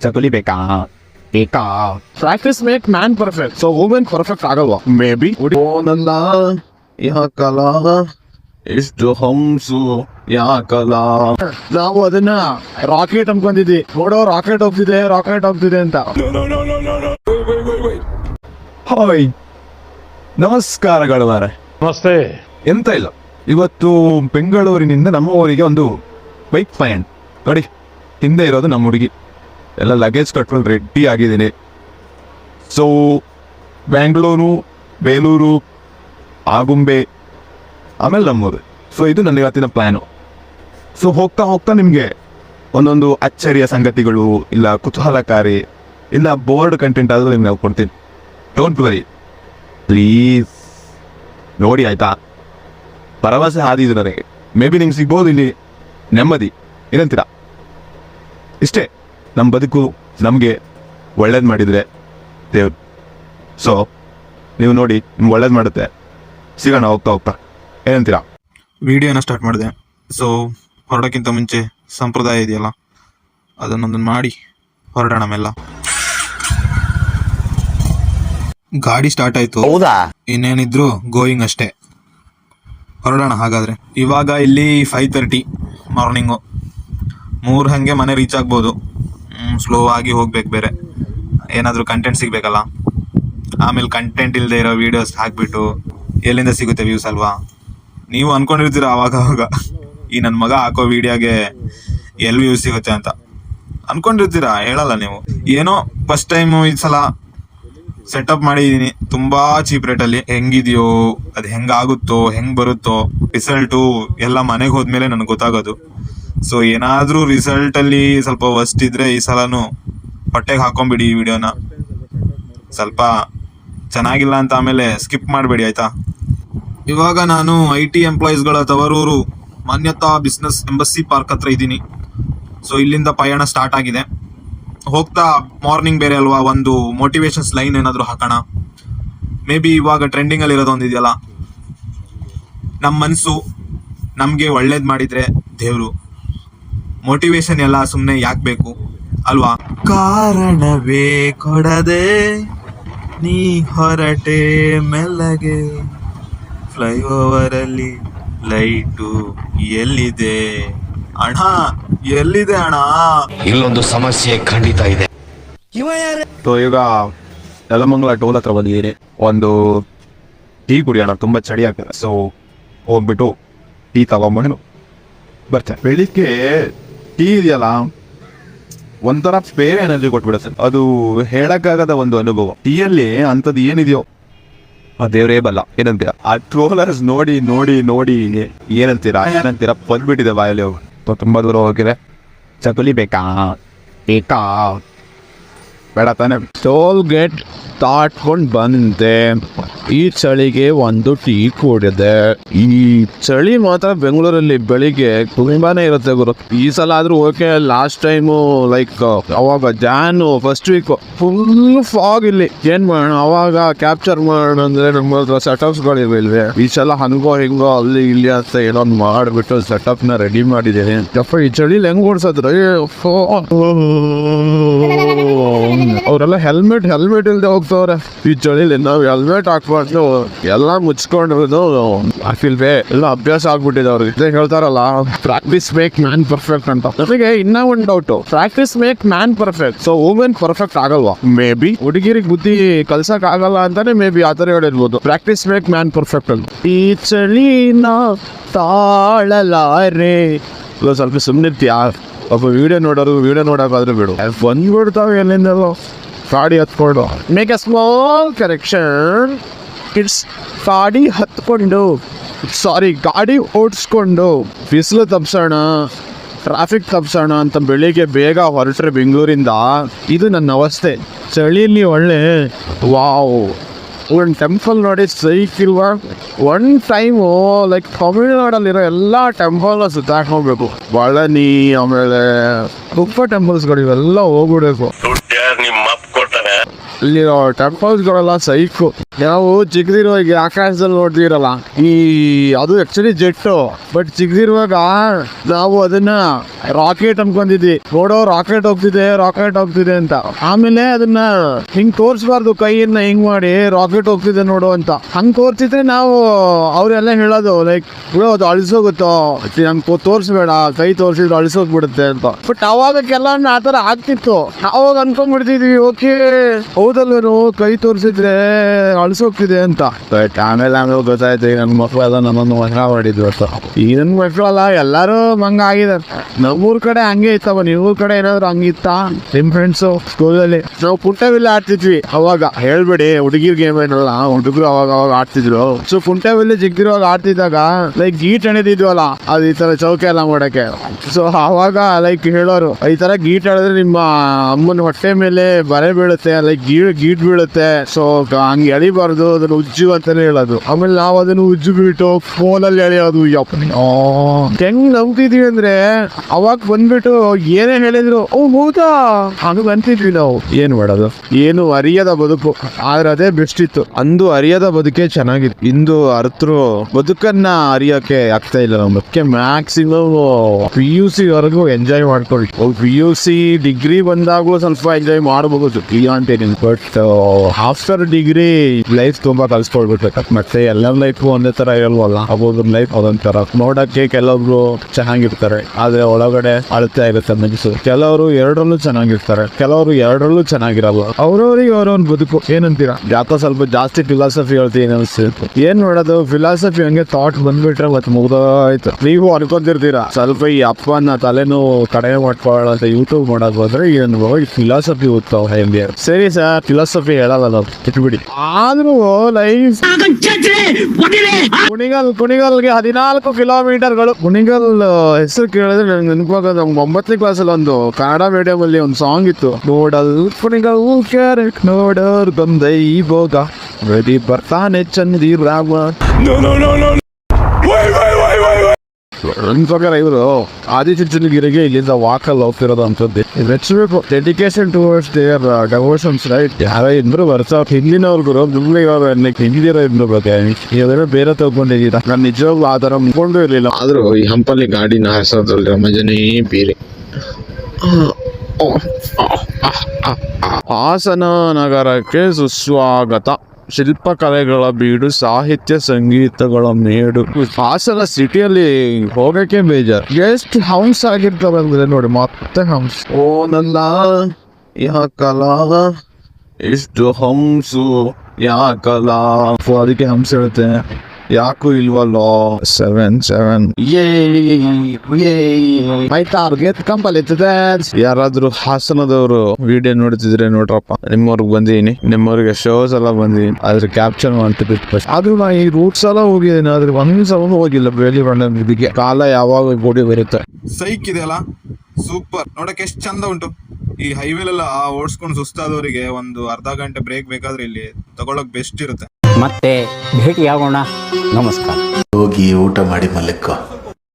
ಚಕಲಿ ಬೇಕಾ practice make man perfect so women perfect ಆಗಲ್ವಾ may be ಓನಲ್ಲ ಯಾಕಲ ಎಷ್ಟು ಹಂಸು ಯಾಕಲ ನಾವು ಅದನ್ನ ರಾಕೆಟ್ ಅನ್ಕೊಂಡಿದ್ವಿ ನೋಡೋ ರಾಕೆಟ್ ಹೋಗ್ತಿದೆ ರಾಕೆಟ್ ಹೋಗ್ತಿದೆ ಅಂತ. ಹಾಯ್. ನಮಸ್ಕಾರಗಳು ಮಾರೆ ನಮಸ್ತೆ. ಎಂತ ಇಲ್ಲ. ಇವತ್ತು ಬೆಂಗಳೂರಿನಿಂದ ನಮ್ಮ ಊರಿಗೆ ಒಂದು ಬೈಕ್ ಪಯಣ ನೋಡಿ ಹಿಂದೆ ಇರೋದು ನಮ್ಮ ಹುಡುಗಿ. ಎಲ್ಲ ಲಗೇಜ್ ಕಟ್ಕೊಂಡು ರೆಡಿ ಆಗಿದ್ದೀನಿ. ಸೊ ಬ್ಯಾಂಗ್ಳೂರು ಬೇಲೂರು ಆಗುಂಬೆ ಆಮೇಲೆ ನಮ್ಮೂರು. ಸೊ ಇದು ನನ್ನ ಇವತ್ತಿನ ಪ್ಲ್ಯಾನು ಸೊ ಹೋಗ್ತಾ ಹೋಗ್ತಾ ನಿಮಗೆ ಒಂದೊಂದು ಅಚ್ಚರಿಯ ಸಂಗತಿಗಳು, ಇಲ್ಲ ಕುತೂಹಲಕಾರಿ, ಇಲ್ಲ ಬೋರ್ಡ್ ಕಂಟೆಂಟ್ ಆದರೂ ನಿಮ್ಗೆ ನಾವು ಕೊಡ್ತೀನಿ. ಡೋಂಟ್ ವರಿ ಪ್ಲೀಸ್ ನೋಡಿ ಆಯ್ತಾ? ಭರವಸೆ ಹಾದಿದು ನನಗೆ. ಮೇ ಬಿ ನಿಮ್ಗೆ ಸಿಗ್ಬೋದು ಇಲ್ಲಿ. ನೆಮ್ಮದಿ. ಏನಂತೀರಾ? ಇಷ್ಟೇ. ನಮ್ಮ ಬದುಕು ನಮಗೆ ಒಳ್ಳೇದು ಮಾಡಿದರೆ ದೇವ್ರು. ಸೊ ನೀವು ನೋಡಿ ನಿಮ್ಗೆ ಒಳ್ಳೇದು ಮಾಡುತ್ತೆ. ಸಿಗೋಣ ಹೋಗ್ತಾ ಹೋಗ್ತಾ. ಏನಂತೀರಾ? ವಿಡಿಯೋನ ಸ್ಟಾರ್ಟ್ ಮಾಡಿದೆ. ಸೊ ಹೊರಡೋಕ್ಕಿಂತ ಮುಂಚೆ ಸಂಪ್ರದಾಯ ಇದೆಯಲ್ಲ ಅದನ್ನೊಂದನ್ನು ಮಾಡಿ ಹೊರಡೋಣ ಮೆಲ್ಲ. ಗಾಡಿ ಸ್ಟಾರ್ಟ್ ಆಯ್ತು. ಹೌದಾ? ಇನ್ನೇನಿದ್ರು ಗೋಯಿಂಗ್ ಅಷ್ಟೇ. ಹೊರಡೋಣ ಹಾಗಾದ್ರೆ. ಇವಾಗ ಇಲ್ಲಿ ಫೈವ್ ತರ್ಟಿ ಮಾರ್ನಿಂಗು ಮೂರು ಹಾಗೆ ಮನೆ ರೀಚ್ ಆಗ್ಬೋದು. ಸ್ಲೋ ಆಗಿ ಹೋಗ್ಬೇಕು ಬೇರೆ. ಏನಾದರೂ ಕಂಟೆಂಟ್ ಸಿಗಬೇಕಲ್ಲ? ಆಮೇಲೆ ಕಂಟೆಂಟ್ ಇಲ್ಲದೆ ಇರೋ ವಿಡಿಯೋಸ್ ಹಾಕ್ಬಿಟ್ಟು ಎಲ್ಲಿಂದ ಸಿಗುತ್ತೆ ವ್ಯೂಸ್ ಅಲ್ವಾ? ನೀವು ಅಂದ್ಕೊಂಡಿರ್ತೀರ ಅವಾಗ ಅವಾಗ? ಈ ನನ್ನ ಮಗ ಹಾಕೋ ವಿಡಿಯೋಗೆ ಎಲ್ಲಿ ವ್ಯೂಸ್ ಸಿಗುತ್ತೆ ಅಂತ. ಅನ್ಕೊಂಡಿರ್ತೀರಾ? ಹೇಳಲ್ಲ ನೀವು. ಏನೋ ಫಸ್ಟ್ ಟೈಮ್ ಈ ಸಲ ಸೆಟಪ್ ಮಾಡಿದೀನಿ. ತುಂಬಾ ಚೀಪ್ ರೇಟಲ್ಲಿ ಹೆಂಗಿದೆಯೋ, ಅದು ಹೆಂಗಾಗುತ್ತೋ, ಹೆಂಗ್ ಬರುತ್ತೋ ರಿಸಲ್ಟು ಎಲ್ಲ ಮನೆಗೆ ಹೋದ್ಮೇಲೆ ನನಗೆ ಗೊತ್ತಾಗೋದು. ಸೊ ಏನಾದ್ರೂ ರಿಸಲ್ಟ್ ಅಲ್ಲಿ ಸ್ವಲ್ಪ ವರ್ಸ್ಟ್ ಇದ್ರೆ ಈ ಸಲನು ಹೊಟ್ಟೆಗೆ ಹಾಕೊಂಬಿಡಿ ಈ ವಿಡಿಯೋನ. ಸ್ವಲ್ಪ ಚೆನ್ನಾಗಿಲ್ಲ ಅಂತ ಆಮೇಲೆ ಸ್ಕಿಪ್ ಮಾಡಬೇಡಿ, ಆಯ್ತಾ? ಇವಾಗ ನಾನು ಐ ಟಿ ಎಂಪ್ಲಾಯೀಸ್ಗಳ ತವರೂರು ಮಾನ್ಯತಾ ಬಿಸ್ನೆಸ್ ಎಂಬಸ್ಸಿ ಪಾರ್ಕ್ ಹತ್ರ ಇದ್ದೀನಿ. ಸೊ ಇಲ್ಲಿಂದ ಪಯಣ ಸ್ಟಾರ್ಟ್ ಆಗಿದೆ. ಹೋಗ್ತಾ ಮಾರ್ನಿಂಗ್ ಬೇರೆ ಅಲ್ವಾ, ಒಂದು ಮೋಟಿವೇಶನ್ಸ್ ಲೈನ್ ಏನಾದರೂ ಹಾಕೋಣ. ಮೇ ಬಿ ಇವಾಗ ಟ್ರೆಂಡಿಂಗ್ ಅಲ್ಲಿ ಇದೆಯಲ್ಲ ನಮ್ಮ ಮನಸ್ಸು ನಮಗೆ ಒಳ್ಳೇದು ಮಾಡಿದ್ರೆ ದೇವರು. ಮೋಟಿವೇಶನ್ ಎಲ್ಲ ಸುಮ್ಮನೆ ಯಾಕೆ ಬೇಕು? ಅಲ್ವಾ? ಕಾರಣವೇ ಕೊಡದೆ ನೀ ಹೊರಟೆ ಮೆಲ್ಲಗೆ. ಫ್ಲೈಓವರ್ ಅಲ್ಲಿ ಲೈಟು ಎಲ್ಲಿದೆ? ಅಣ್ಣ ಎಲ್ಲಿದೆ ಅಣ್ಣ? ಇಲ್ಲೊಂದು ಸಮಸ್ಯೆ ಖಂಡಿತ ಇದೆ. ಸೊ ಈಗ ನೆಲಮಂಗಲ ಟೋಲ್ ಹತ್ರ ಬಂದಿದ್ದೀನಿ. ಒಂದು ಟೀ ಕುಡಿಯೋಣ ತುಂಬ ಚಳಿ ಆಗ್ತದೆ. ಸೊ ಹೋಗ್ಬಿಟ್ಟು ಟೀ ತಗೊಂಬಂದು ಬರ್ತೇನೆ ಬೆಳಿಗ್ಗೆ ಟೀ ಇದೆಯಲ್ಲ ಒಂಥರ ಬೇರೆ ಎನರ್ಜಿ ಕೊಟ್ಬಿಡುತ್ತೆ ಅದು ಹೇಳಕ್ಕಾಗದ ಒಂದು ಅನುಭವ. ಟೀಯಲ್ಲಿ ಅಂಥದ್ದು ಏನಿದೆಯೋ? ಆ ದೇವರೇ ಬಲ್ಲ. ಏನಂತೀರಾ? ಆ ಟ್ರೋಲರ್ಸ್ ನೋಡಿ ನೋಡಿ ನೋಡಿ ಏನಂತೀರಾ? ಏನಂತೀರಾ? ಬಂದ್ಬಿಟ್ಟಿದೆ ಬಾಯಲ್ಲಿ ಹೋಗಿ. ತುಂಬ ದೂರ ಹೋಗಿದೆ. ಚಕುಲಿ ಬೇಕಾ? ಬೇಕಾ? ಬೇಡ ತಾನೇ. ಟೋಲ್ ಗೇಟ್ ದಾಟ್ಕೊಂಡು ಬಂದೆ ಈ ಚಳಿಗೆ ಒಂದು ಟೀ ಕೂಡಿದೆ. ಈ ಚಳಿ ಮಾತ್ರ ಬೆಂಗಳೂರಲ್ಲಿ ಬೆಳಿಗ್ಗೆ ತುಂಬಾನೇ ಇರುತ್ತೆ ಗುರು. ಈ ಸಲ ಆದ್ರೂ ಓಕೆ ಲಾಸ್ಟ್ ಟೈಮು ಲೈಕ್ ಅವಾಗ ಜಾನು ಫಸ್ಟ್ ವೀಕ್ ಫುಲ್ ಫಾಗ್ ಇಲ್ಲಿ. ಏನ್ ಮಾಡೋಣ, ಅವಾಗ ಕ್ಯಾಪ್ಚರ್ ಮಾಡೋಣ ಅಂದ್ರೆ ನಮ್ಮ ಹತ್ರ ಸೆಟಪ್ಸ್ಗಳು ಇವೆ ಈ ಸಲ ಹಂಗೋ ಹಿಂಗೋ ಅಲ್ಲಿ ಇಲ್ಲಿ ಅಂತ ಏನೋ ಮಾಡ್ಬಿಟ್ಟು ಸೆಟಪ್ನ ರೆಡಿ ಮಾಡಿದ್ದೀನಿ. ಯಪ್ಪ, ಈ ಚಳಿಲಿ ಹೆಂಗ್ ಓಡಿಸೋದ್ರ? ಅವರೆಲ್ಲ ಹೆಲ್ಮೆಟ್ ಹೆಲ್ಮೆಟ್ ಇಲ್ದೆ ಹೋಗ್ತವ್ರೆ ಈ ಚಳಿಲಿ ನಾವು ಹೆಲ್ಮೆಟ್ ಹಾಕ್ಬಾರ್ದು. ಎಲ್ಲ ಮುಚ್ಕೊಂಡು ಐ ಫೀಲ್ ವೇ ಎಲ್ಲ ಅಭ್ಯಾಸ ಆಗ್ಬಿಟ್ಟಿದೆ ಅವ್ರಿಗೆ. ಇದೇ ಹೇಳ್ತಾರಲ್ಲ ಪ್ರಾಕ್ಟೀಸ್ ಮೇಕ್ ಮ್ಯಾನ್ ಪರ್ಫೆಕ್ಟ್ ಅಂತ. ನನಗೆ ಇನ್ನ ಒಂದು doubt practice make man perfect so women perfect ಆಗಲ್ವಾ? ಮೇ ಬಿ ಹುಡುಗಿರಿಗೆ ಬುದ್ಧಿ ಕಲ್ಸಕ್ ಆಗಲ್ಲ ಅಂತಾನೆ ಮೇ ಬಿ ಆತರ ಹೇಳಿರ್ಬೋದು. ಪ್ರಾಕ್ಟೀಸ್ ಮೇಕ್ ಮ್ಯಾನ್ ಪರ್ಫೆಕ್ಟ್ ಅಂತ. ಈ ಚಳಿನ ತಾಳಲಾರೆ. ಸ್ವಲ್ಪ ಸುಮ್ಮನಿರ್ತೀಯಾ ಒಬ್ಬ ವಿಡಿಯೋ ನೋಡೋರು ವಿಡಿಯೋ ನೋಡೋಕಾದ್ರೆ ಬಿಡು. ಬಂದ್ಬಿಡ್ತಾವೆ ಎಲ್ಲಿಂದಲೋ. ಗಾಡಿ ಹತ್ಕೊಂಡು. Make a small correction it's ಗಾಡಿ ಹತ್ಕೊಂಡು, ಸಾರಿ ಗಾಡಿ ಓಡಿಸ್ಕೊಂಡು, ಬಿಸಿಲು ತಪ್ಸೋಣ ಟ್ರಾಫಿಕ್ ತಪ್ಸೋಣ ಅಂತ ಬೆಳಿಗ್ಗೆ ಬೇಗ ಹೊರಟ್ರೆ ಬೆಂಗಳೂರಿಂದ. ಇದು ನನ್ನ ಅವಸ್ಥೆ. ಚಳಿಲಿ ಒಳ್ಳೆ. ವಾವ್ ಒಂದು ಟೆಂಪಲ್ ನೋಡಿ ಸೈಕ್ ಇಲ್ವಾ? ಒನ್ ಟೈಮು ಲೈಕ್ ತಮಿಳ್ನಾಡಲ್ಲಿರೋ ಎಲ್ಲ ಟೆಂಪಲ್ನ ಸುತ್ತಾಕೊಂಡ್ಬೇಕು ಬಳನಿ ಆಮೇಲೆ ಉಪ್ಪ ಟೆಂಪಲ್ಸ್ಗಳು ಇವೆಲ್ಲ ಹೋಗ್ಬಿಡ್ಬೇಕು. Lior, tá quase agora lá sair. ನಾವು ಚಿಕ್ಕದಿರುವಾಗ ಆಕಾಶದಲ್ಲಿ ನೋಡ್ತೀರಲ್ಲ. ಈ ಅದು ಆಕ್ಚುಲಿ ಜೆಟ್ಟು ಬಟ್ ಚಿಕ್ಕದಿರುವಾಗ ನಾವು ಅದನ್ನ ರಾಕೆಟ್ ಅನ್ಕೊಂಡಿದ್ವಿ. ನೋಡೋ ರಾಕೆಟ್ ಹೋಗ್ತಿದೆ ರಾಕೆಟ್ ಹೋಗ್ತಿದೆ ಅಂತ. ಆಮೇಲೆ ಅದನ್ನ ಹಿಂಗ್ ತೋರ್ಸ್ಬಾರ್ದು, ಕೈಯನ್ನ ಹಿಂಗ್ ಮಾಡಿ ರಾಕೆಟ್ ಹೋಗ್ತಿದೆ ನೋಡು ಅಂತ. ಹಂಗ್ ತೋರ್ಸಿದ್ರೆ ನಾವು ಅವರೆಲ್ಲ ಹೇಳೋದು ಲೈಕ್ ಅದು ಅಳಿಸೋಗುತ್ತೋ? ನಮ್ಗೆ ತೋರಿಸ್ಬೇಡ, ಕೈ ತೋರಿಸಿದ್ರೆ ಅಳಿಸೋಗ್ಬಿಡುತ್ತೆ ಅಂತ. ಬಟ್ ಅವಾಗ ಆತರ ಆಗ್ತಿತ್ತು. ಅವಾಗ ಅನ್ಕೊಂಡ್ಬಿಡ್ತಿದ್ವಿ, ಓಕೆ, ಹೌದಲ್ವೇನು, ಕೈ ತೋರಿಸಿದ್ರೆ ಅಳಿಸೋಗ್ತಿದೆ ಅಂತ. ಬಟ್ ಆಮೇಲೆ ಆಮೇಲೆ ಗೊತ್ತಾಯ್ತು ನನ್ನ ಮಕ್ಕಳೆಲ್ಲ ನಮ್ಮನ್ನು ಮಹಾ ಮಾಡಿದ್ರು ಅಂತ. ಈ ನನ್ನ ಮಕ್ಕಳೆಲ್ಲ ಎಲ್ಲರೂ ಹಂಗ ನಮ್ಮ ನಮ್ಮೂರ್ ಕಡೆ ಹಂಗೆ ಇತ್ತವ ನಿಮ್ಮೂರ್ ಕಡೆ ಏನಾದ್ರು ಹಂಗಿತ್ತ ನಿಮ್ ಫ್ರೆಂಡ್ಸು ಸ್ಕೂಲಲ್ಲಿ ನಾವು ಪುಂಟೆವಿಲ್ಲ ಆಡ್ತಿದ್ವಿ ಅವಾಗ. ಹೇಳ್ಬೇಡಿ, ಹುಡುಗಿರ್ ಗೇಮ್ ಏನಲ್ಲ, ಹುಡುಗರು ಅವಾಗ ಅವಾಗ ಆಡ್ತಿದ್ರು. ಸೊ ಪುಂಟವಿಲ್ಲ ಜಿಗ್ಗಿರುವಾಗ ಆಡ್ತಿದ್ದಾಗ ಲೈಕ್ ಗೀಟ್ ಎಣಿದಿದ್ವಲ್ಲ, ಅದು ಈ ತರ ಚೌಕ ಎಲ್ಲ ಮಾಡಕ್ಕೆ. ಸೊ ಅವಾಗ ಲೈಕ್ ಹೇಳೋರು, ಈ ತರ ಗೀಟ್ ಆಡಿದ್ರೆ ನಿಮ್ಮ ಅಮ್ಮನ ಹೊಟ್ಟೆ ಮೇಲೆ ಬರೆ ಬೀಳುತ್ತೆ ಲೈಕ್ ಗೀಟ್ ಬೀಳುತ್ತೆ. ಸೊ ಹಂಗೆ ಎಳಿಬಾರ್ದು ಅದನ್ನ ಉಜ್ಜು ಅಂತಾನೆ ಹೇಳೋದು. ಆಮೇಲೆ ನಾವು ಅದನ್ನು ಉಜ್ಜು ಬಿಟ್ಟು ಫೋನಲ್ಲಿ ಎಳೆಯೋದು ಹೆಂಗ್ ನಂಬ್ತಿದ್ವಿ ಅಂದ್ರೆ ಅವಾಗ ಬಂದ್ಬಿಟ್ಟು ಏನೇ ಹೇಳಿದ್ರು ಓ ಹೌದಾ? ಹಂಗ ಅಂತಿದ್ವಿ ನಾವು. ಏನ್ ಮಾಡೋದು? ಏನು ಅರಿಯದ ಬದುಕು. ಆದ್ರೆ ಅದೇ ಬೆಸ್ಟ್ ಇತ್ತು. ಅಂದು ಅರಿಯದ ಬದುಕೆ ಚೆನ್ನಾಗಿತ್ತು. ಇಂದು ಅರ್ತರು ಬದುಕನ್ನ ಅರಿಯೋಕೆ ಆಗ್ತಾ ಇಲ್ಲ ನಮ್ಗೆ. ಮ್ಯಾಕ್ಸಿಮಮ್ ಪಿ ಯು ಸಿ ವರೆಗೂ ಎಂಜಾಯ್ ಮಾಡ್ಕೊಳ್ಳಿ. ಪಿ ಯು ಸಿ ಡಿಗ್ರಿ ಬಂದಾಗೂ ಸ್ವಲ್ಪ ಎಂಜಾಯ್ ಮಾಡಬಹುದು ಬಟ್ ಆಫ್ಟರ್ ಡಿಗ್ರಿ ಲೈಫ್ ತುಂಬಾ ಕಲ್ಸ್ಕೊಳ್ಬಿಡ್ಬೇಕು ಮತ್ತೆ ಎಲ್ಲರ ಲೈಫ್ ಒಂದೇ ತರ ಇರಲ್ವಲ್ಲ ಅವ್ರ ಲೈಫ್ ಅದೊಂಥರ ನೋಡಕ್ಕೆ ಕೆಲವೊಬ್ರು ಚೆನ್ನಾಗಿರ್ತಾರೆ, ಆದ್ರೆ ಒಳಗಡೆ ಅಳತೆ ಇರುತ್ತೆ ಮನಸ್ಸು. ಕೆಲವರು ಎರಡರಲ್ಲೂ ಚೆನ್ನಾಗಿರ್ತಾರೆ, ಕೆಲವರು ಎರಡರಲ್ಲೂ ಚೆನ್ನಾಗಿರಲ್ಲ. ಅವ್ರವ್ರಿಗೆ ಅವರವ್ರ ಬದುಕು. ಏನಂತೀರಾ? ಯಾಕೋ ಸ್ವಲ್ಪ ಜಾಸ್ತಿ ಫಿಲಾಸಫಿ ಹೇಳ್ತೀನಿ ಅನ್ಸುತ್ತೆ ಏನ್ ನೋಡೋದು ಫಿಲಾಸಫಿ ಹಂಗೆ ಥಾಟ್ ಬಂದ್ಬಿಟ್ರೆ ಮತ್ತೆ ಮುಗ್ದೋಯ್ತು. ನೀವು ಅನ್ಕೊಂತಿರ್ತೀರಾ ಸ್ವಲ್ಪ ಈ ಅಪ್ಪನ ತಲೆನೋವು ಕಡಿಮೆ ಮಾಡ್ಕೊಳ್ಳೋ ಅಂತ ಯೂಟ್ಯೂಬ್ ಮಾಡೋದು ಹೋದ್ರೆ ಏನು ಈ ಫಿಲಾಸಫಿ ಓದ್ತಾವ ಹೆಂಗೆ ಸರಿ ಸರ್ ಫಿಲಾಸಫಿ ಹೇಳಲ್ಲ ನಾವು. ಇಟ್ಬಿಡಿ. ಆದ್ರೂ ಲೈಫ್ ಕುಣಿಗಲ್ ಕುಣಿಗಲ್ಗೆ ಹದಿನಾಲ್ಕು ಕಿಲೋಮೀಟರ್ಗಳು. ಕುಣಿಗಲ್ ಹೆಸರು ಕೇಳಿದ್ರೆ ನನಗೆ ನೆನಪಾಗೋದು. ಕ್ಲಾಸ್ ಒಂಬತ್ತನೇ ಕ್ಲಾಸಲ್ಲಿ ಒಂದು ಕನ್ನಡ ಮೀಡಿಯಂ ಅಲ್ಲಿ ಒಂದು ಸಾಂಗ್ ಇತ್ತು. ನೋಡಲ್ ಕುಣಿಗಲ್ ಕ್ಯಾರೆಟ್ ನೋಡರ್ ಬಂದೈ ಭೋಗ ಬರ್ತಾನೆ ಚಂದಿ ರಾಮ ನನ್ನ ಪ್ರಕಾರ ಇವರು ಆದಿಚುಂಚನಗಿರಿಗೆ ಇಲ್ಲಿಂದ ವಾಕಲ್ಲಿ ಹೋಗ್ತಿರೋದು ಅಂತದ್ದು ಮೆಚ್ಚಬೇಕು dedication towards their devotions right ಯಾರೋ ಇಬ್ರು ಬರ್ತಾವ್ ಹಿಂದಿನವ್ರಿಗೂ ನಿಮ್ಗೆ ಇವಾಗ ಹಿಂದಿರೋ ಇಬ್ರು ಬಗ್ಗೆ ಇವೆಲ್ಲ ಬೇರೆ ತಗೊಂಡಿದ್ದೀರಾ ನಾನು ನಿಜವಾಗ್ಲೂ ಆ ಥರ ಮುಗ್ಕೊಂಡು ಇರಲಿಲ್ಲ. ಆದರೂ ಈ ಹಂಪಲ್ಲಿ ಗಾಡಿನ ಹಾರಿಸೋದ್ರಲ್ಲಿ ಮಜನೇ ಬೇರೆ. ಹಾಸನ ನಗರಕ್ಕೆ ಸುಸ್ವಾಗತ. ಶಿಲ್ಪಕಲೆಗಳ ಬೀಡು ಸಾಹಿತ್ಯ ಸಂಗೀತಗಳ ಮೇಡು ಹಾಸನ ಸಿಟಿಯಲ್ಲಿ ಹೋಗಕ್ಕೆ ಬೇಜಾರು. ಎಷ್ಟು ಹಂಸ ಆಗಿರ್ತಾವೆ ಅಂದ್ರೆ ನೋಡಿ ಮತ್ತೆ ಹಂಸ ಓ ನನ್ನ ಯಾಕಲ ಎಷ್ಟು ಹಂಸು ಯಾಕಲ ಕಲಾ? ಅದಕ್ಕೆ ಹಂಸ ಹೇಳುತ್ತೆ ಯಾಕೂ ಇಲ್ವಲ್ಲೋ seven seven my target complete ಯಾರಾದ್ರೂ ಹಾಸನದವರು ವಿಡಿಯೋ ನೋಡ್ತಿದ್ರೆ ನೋಡ್ರಪ್ಪ. ನಿಮ್ಮವ್ರಿಗೆ ಬಂದೀನಿ. ನಿಮ್ಮವ್ರಿಗೆ ಶೋಸ್ ಎಲ್ಲ ಬಂದೀನಿ. ಆದ್ರೆ ಕ್ಯಾಪ್ಚರ್ ಮಾಡ್ತಿದ್ದು ಆದ್ರೂ ನಾ ಈ ರೂಟ್ಸ್ ಎಲ್ಲ ಹೋಗಿದ್ದೀನಿ. ಆದ್ರೆ ಒಂದ್ ಸಲ ಹೋಗಿಲ್ಲ. ಬೇಲಿ ಬಣ್ಣ ಇದಕ್ಕೆ ಕಾಲ ಯಾವಾಗ ಗೋಡಿ ಬರುತ್ತೆ? ಸೈಕ್ ಇದೆಯಲ್ಲ ಸೂಪರ್ ನೋಡಕ್ಕೆ ಎಷ್ಟು ಚಂದ ಉಂಟು. ಈ ಹೈವೇಲೆಲ್ಲ ಓಡಿಸ್ಕೊಂಡು ಸುಸ್ತಾದವರಿಗೆ ಒಂದು ಅರ್ಧ ಗಂಟೆ ಬ್ರೇಕ್ ಬೇಕಾದ್ರೆ ಇಲ್ಲಿ ತಗೊಳಕ್ ಬೆಸ್ಟ್ ಇರುತ್ತೆ. ಮತ್ತೆ ಭೇಟಿಯಾಗೋಣ. ನಮಸ್ಕಾರ. ಹೋಗಿ ಊಟ ಮಾಡಿ ಮಲಕ್ಕೋ